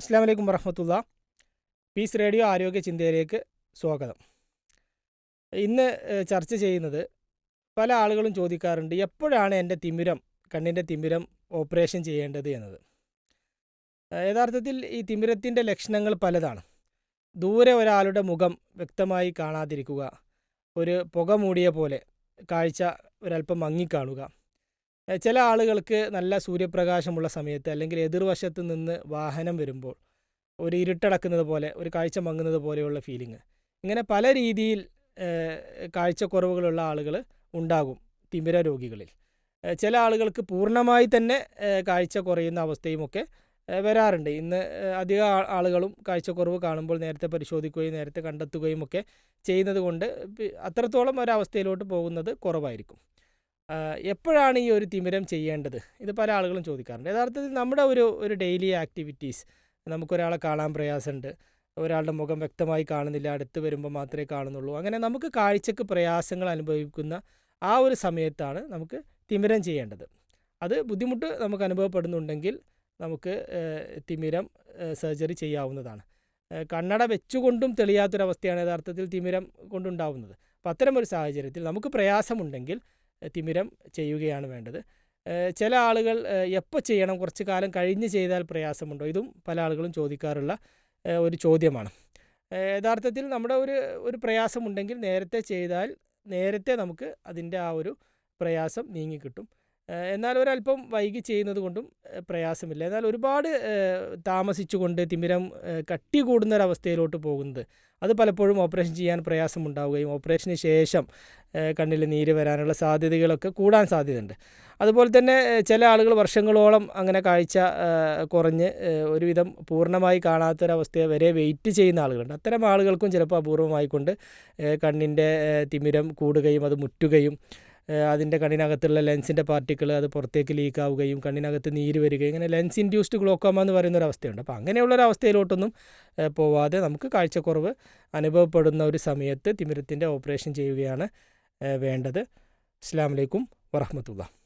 അസ്സാം വലൈക്കും വറഹമത്തുള്ള. പീസ് റേഡിയോ ആരോഗ്യ ചിന്തയിലേക്ക് സ്വാഗതം. ഇന്ന് ചർച്ച ചെയ്യുന്നത് പല ആളുകളും ചോദിക്കാറുണ്ട് എപ്പോഴാണ് എന്റെ തിമിരം കണ്ണിന്റെ തിമിരം ഓപ്പറേഷൻ ചെയ്യേണ്ടത് എന്നത്? യഥാർത്ഥത്തിൽ ഈ തിമിരത്തിന്റെ ലക്ഷണങ്ങൾ പലതാണ്. ദൂരെ ഒരാളുടെ മുഖം വ്യക്തമായി കാണാതിരിക്കുക ഒരു പുക മൂടിയ പോലെ കാഴ്ച ഒരല്പം മങ്ങിക്കാണുക ചില ആളുകൾക്ക് നല്ല സൂര്യപ്രകാശമുള്ള സമയത്ത് അല്ലെങ്കിൽ എതിർവശത്ത് നിന്ന് വാഹനം വരുമ്പോൾ ഒരു ഇരുട്ടടക്കുന്നത് പോലെ ഒരു കാഴ്ച മങ്ങുന്നത് പോലെയുള്ള ഫീലിംഗ് ഇങ്ങനെ പല രീതിയിൽ കാഴ്ചക്കുറവുകളുള്ള ആളുകൾ ഉണ്ടാകും തിമിര രോഗികളിൽ. ചില ആളുകൾക്ക് പൂർണമായി തന്നെ കാഴ്ച കുറയുന്ന അവസ്ഥയുമൊക്കെ വരാറുണ്ട്. ഇന്ന് അധിക ആളുകളും കാഴ്ചക്കുറവ് കാണുമ്പോൾ നേരത്തെ പരിശോധിക്കുകയും നേരത്തെ കണ്ടെത്തുകയും ഒക്കെ ചെയ്യുന്നത് കൊണ്ട് അത്രത്തോളം ഒരവസ്ഥയിലോട്ട് പോകുന്നത് കുറവായിരിക്കും. എപ്പോഴാണ് ഈ ഒരു തിമിരം ചെയ്യേണ്ടത്? ഇത് പല ആളുകളും ചോദിക്കാറുണ്ട്. യഥാർത്ഥത്തിൽ നമ്മുടെ ഒരു ഒരു ഡെയിലി ആക്ടിവിറ്റീസ് നമുക്കൊരാളെ കാണാൻ പ്രയാസമുണ്ട്. ഒരാളുടെ മുഖം വ്യക്തമായി കാണുന്നില്ല അടുത്ത് വരുമ്പോൾ മാത്രമേ കാണുന്നുള്ളൂ. അങ്ങനെ നമുക്ക് കാഴ്ചക്ക് പ്രയാസങ്ങൾ അനുഭവിക്കുന്ന ആ ഒരു സമയത്താണ് നമുക്ക് തിമിരം ചെയ്യേണ്ടത്. അത് ബുദ്ധിമുട്ട് നമുക്ക് അനുഭവപ്പെടുന്നുണ്ടെങ്കിൽ നമുക്ക് തിമിരം സർജറി ചെയ്യാവുന്നതാണ്. കണ്ണട വെച്ചുകൊണ്ടും തെളിയാത്തൊരവസ്ഥയാണ് യഥാർത്ഥത്തിൽ തിമിരം കൊണ്ടുണ്ടാവുന്നത്. അപ്പോൾ അത്തരമൊരു സാഹചര്യത്തിൽ നമുക്ക് പ്രയാസമുണ്ടെങ്കിൽ തിമിരം ചെയ്യുകയാണ് വേണ്ടത്. ചില ആളുകൾ എപ്പോൾ ചെയ്യണം? കുറച്ച് കാലം കഴിഞ്ഞ് ചെയ്താൽ പ്രയാസമുണ്ടോ? ഇതും പല ആളുകളും ചോദിക്കാറുള്ള ഒരു ചോദ്യമാണ്. യഥാർത്ഥത്തിൽ നമ്മുടെ ഒരു ഒരു പ്രയാസമുണ്ടെങ്കിൽ നേരത്തെ ചെയ്താൽ നേരത്തെ നമുക്ക് അതിന്റെ ആ ഒരു പ്രയാസം നീങ്ങിക്കിട്ടും. എന്നാൽ ഒരല്പം വൈകി ചെയ്യുന്നത് കൊണ്ടും പ്രയാസമില്ല. എന്നാൽ ഒരുപാട് താമസിച്ചുകൊണ്ട് തിമിരം കട്ടി കൂടുന്ന ഒരവസ്ഥയിലോട്ട് പോകുന്നത്. അത് പലപ്പോഴും ഓപ്പറേഷൻ ചെയ്യാൻ പ്രയാസമുണ്ടാവുകയും ഓപ്പറേഷന് ശേഷം കണ്ണിൽ നീര് വരാനുള്ള സാധ്യതകളൊക്കെ കൂടാൻ സാധ്യതയുണ്ട്. അതുപോലെ തന്നെ ചില ആളുകൾ വർഷങ്ങളോളം അങ്ങനെ കാഴ്ച കുറഞ്ഞ് ഒരുവിധം പൂർണമായി കാണാത്തൊരവസ്ഥയെ വരെ വെയിറ്റ് ചെയ്യുന്ന ആളുകളുണ്ട്. അത്തരം ആളുകൾക്കും ചിലപ്പോൾ അപൂർവമായിക്കൊണ്ട് കണ്ണിന്റെ തിമിരം കൂടുകയും അത് മുറ്റുകയും അതിന്റെ കണ്ണിനകത്തുള്ള ലെൻസിന്റെ പാർട്ടിക്കിൾ അത് പുറത്തേക്ക് ലീക്ക് ആവുകയും കണ്ണിനകത്ത് നീര് വരികയും ഇങ്ങനെ ലെൻസ് ഇൻഡ്യൂസ്ഡ് ഗ്ലോക്കോമ എന്ന് പറയുന്ന ഒരു അവസ്ഥയുണ്ട് അപ്പോൾ അങ്ങനെയുള്ളൊരു അവസ്ഥയിലോട്ടൊന്നും പോവാതെ നമുക്ക് കാഴ്ചക്കുറവ് അനുഭവപ്പെടുന്ന ഒരു സമയത്ത് തിമിരത്തിന്റെ ഓപ്പറേഷൻ ചെയ്യുകയാണ് വേണ്ടത്. അസ്സാം വലൈക്കും വറഹമത്തുള്ള